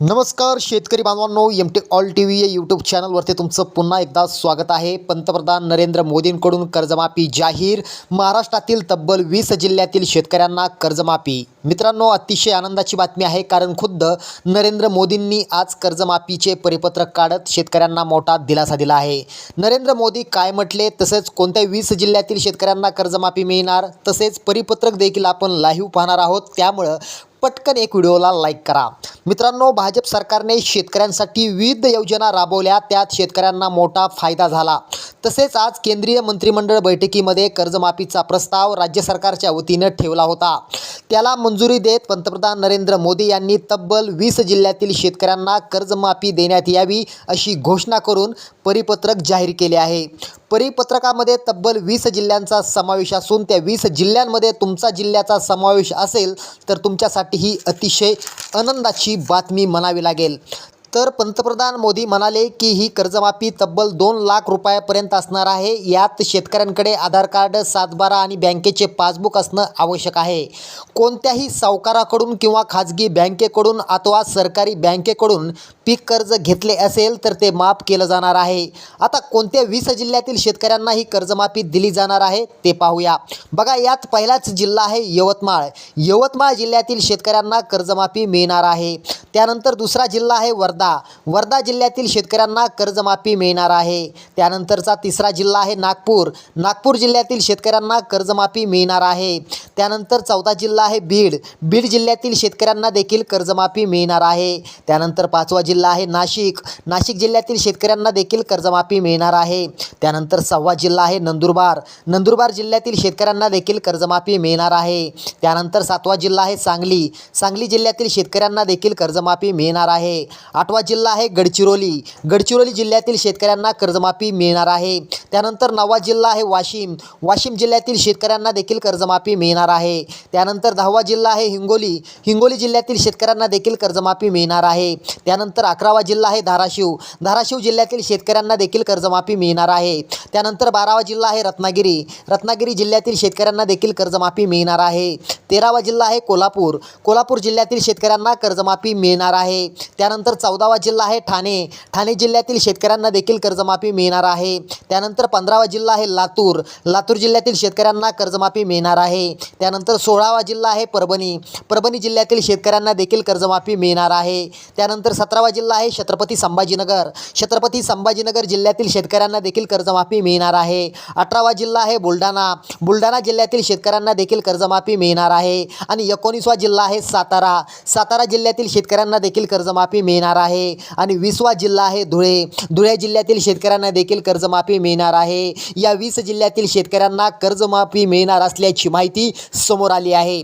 नमस्कार शेतकरी बांधवांनो M T all T V या यूट्यूब चॅनलवरती तुमचं पुन्हा एकदा स्वागत आहे. पंतप्रधान नरेंद्र मोदींकडून कर्जमाफी जाहीर महाराष्ट्रातील तब्बल वीस जिल्ह्यातील शेतकऱ्यांना कर्जमाफी. मित्रांनो अतिशय आनंदाची बातमी आहे कारण खुद्द नरेंद्र मोदींनी आज कर्जमाफीचे परिपत्रक काढत शेतकऱ्यांना मोठा दिलासा दिला आहे. नरेंद्र मोदी काय म्हटले? तसेच कोणत्या वीस जिल्ह्यातील शेतकऱ्यांना कर्जमाफी मिळणार? तसेच परिपत्रक देखील आपण लाईव्ह पाहणार आहोत. त्यामुळं पटकन एक व्हिडिओला लाईक करा. मित्रांनो भाजप सरकारने शेतकऱ्यांसाठी विविध योजना राबवल्या. त्यात शेतकऱ्यांना मोठा फायदा झाला. तसेच आज केंद्रीय मंत्रिमंडळ बैठकीमध्ये कर्जमाफीचा प्रस्ताव राज्य सरकारच्या वतीनं ठेवला होता. त्याला मंजुरी देत पंतप्रधान नरेंद्र मोदी यांनी तब्बल वीस जिल्ह्यातील शेतकऱ्यांना कर्जमाफी देण्यात यावी अशी घोषणा करून परिपत्रक जाहीर केले आहे. परिपत्रकामध्ये तब्बल वीस जिल्ह्यांचा समावेश असून त्या वीस जिल्ह्यांमध्ये तुमचा जिल्ह्याचा समावेश असेल तर तुमच्यासाठी ही अतिशय आनंदाची बातमी म्हणावी लागेल. तर पंतप्रधान मोदी म्हणाले की ही कर्जमाफी तब्बल दोन लाख रुपयापर्यंत असणार आहे. यात शेतकऱ्यांकडे आधार कार्ड सातबारा आणि बँकेचे पासबुक असणं आवश्यक आहे. कोणत्याही सावकाराकडून किंवा खाजगी बँकेकडून अथवा सरकारी बँकेकडून पीक कर्ज घेतले असेल तर ते माफ केलं जाणार आहे. आता कोणत्या वीस जिल्ह्यातील शेतकऱ्यांना ही कर्जमाफी दिली जाणार आहे ते पाहूया. बघा यात पहिलाच जिल्हा आहे यवतमाळ. यवतमाळ जिल्ह्यातील शेतकऱ्यांना कर्जमाफी मिळणार आहे. त्यानंतर दुसरा जिल्हा आहे वर्धा. वर्धा. वर्धा जिल्ह्यातील शेतकऱ्यांना कर्जमाफी मिळणार आहे. त्यानंतरचा तिसरा जिल्हा आहे नागपूर. नागपूर जिल्ह्यातील शेतकऱ्यांना कर्जमाफी मिळणार आहे. त्यानंतर चौथा जिल्हा आहे बीड. बीड जिल्ह्यातील शेतकऱ्यांना देखील कर्जमाफी मिळणार आहे. त्यानंतर पाचवा जिल्हा आहे नाशिक. नाशिक जिल्ह्यातील शेतकऱ्यांना देखील कर्जमाफी मिळणार आहे. त्यानंतर सहावा जिल्हा आहे नंदुरबार. नंदुरबार जिल्ह्यातील शेतकऱ्यांना देखील कर्जमाफी मिळणार आहे. त्यानंतर सातवा जिल्हा आहे सांगली. सांगली जिल्ह्यातील शेतकऱ्यांना देखील कर्जमाफी मिळणार आहे. आठवा जिल्हा आहे गडचिरोली. गडचिरोली जिल्ह्यातील शेतकऱ्यांना कर्जमाफी मिळणार आहे. त्यानंतर नववा जिल्हा आहे वाशिम. वाशिम जिल्ह्यातील शेतकऱ्यांना देखील कर्जमाफी मिळणार आहे. त्यानंतर दहावा जिल्हा आहे हिंगोली. हिंगोली जिल्ह्यातील शेतकऱ्यांना देखील कर्जमाफी मिळणार आहे. त्यानंतर अकरावा जिल्हा आहे धाराशिव. धाराशिव जिल्ह्यातील शेतकऱ्यांना देखील कर्जमाफी मिळणार आहे. त्यानंतर बारावा जिल्हा आहे रत्नागिरी. रत्नागिरी जिल्ह्यातील शेतकऱ्यांना देखील कर्जमाफी मिळणार आहे. तेरावा जिल्हा आहे कोल्हापूर. कोल्हापूर जिल्ह्यातील शेतकऱ्यांना कर्जमाफी मिळणार आहे. त्यानंतर चौदावा जिल्हा आहे ठाणे. ठाणे जिल्ह्यातील शेतकऱ्यांना देखील कर्जमाफी मिळणार आहे. त्यानंतर पंधरावा जिल्हा आहे लातूर. लातूर जिल्ह्यातील शेतकऱ्यांना कर्जमाफी मिळणार आहे. त्यानंतर सोळावा जिल्हा आहे परभणी. परभणी जिल्ह्यातील शेतकऱ्यांना देखील कर्जमाफी मिळणार आहे. त्यानंतर सतरावा जिल्हा आहे छत्रपती संभाजीनगर. छत्रपती संभाजीनगर जिल्ह्यातील शेतकऱ्यांना देखील कर्जमाफी मिळणार आहे. अठरावा जिल्हा आहे बुलढाणा. बुलढाणा जिल्ह्यातील शेतकऱ्यांना देखील कर्जमाफी मिळणार आहे. आणि एकोणीसवा जिल्हा आहे सातारा. सातारा जिल्ह्यातील शेतकऱ्यांना देखील कर्जमाफी मिळणार आहे. आणि वीसवा जिल्हा आहे धुळे. धुळे जिल्ह्यातील शेतकऱ्यांना देखील कर्जमाफी कर्जमाफी मिळणार आहे. या वीस जिल्ह्यातील शेतकऱ्यांना कर्जमाफी मिळणार असल्याची माहिती समोर आली आहे.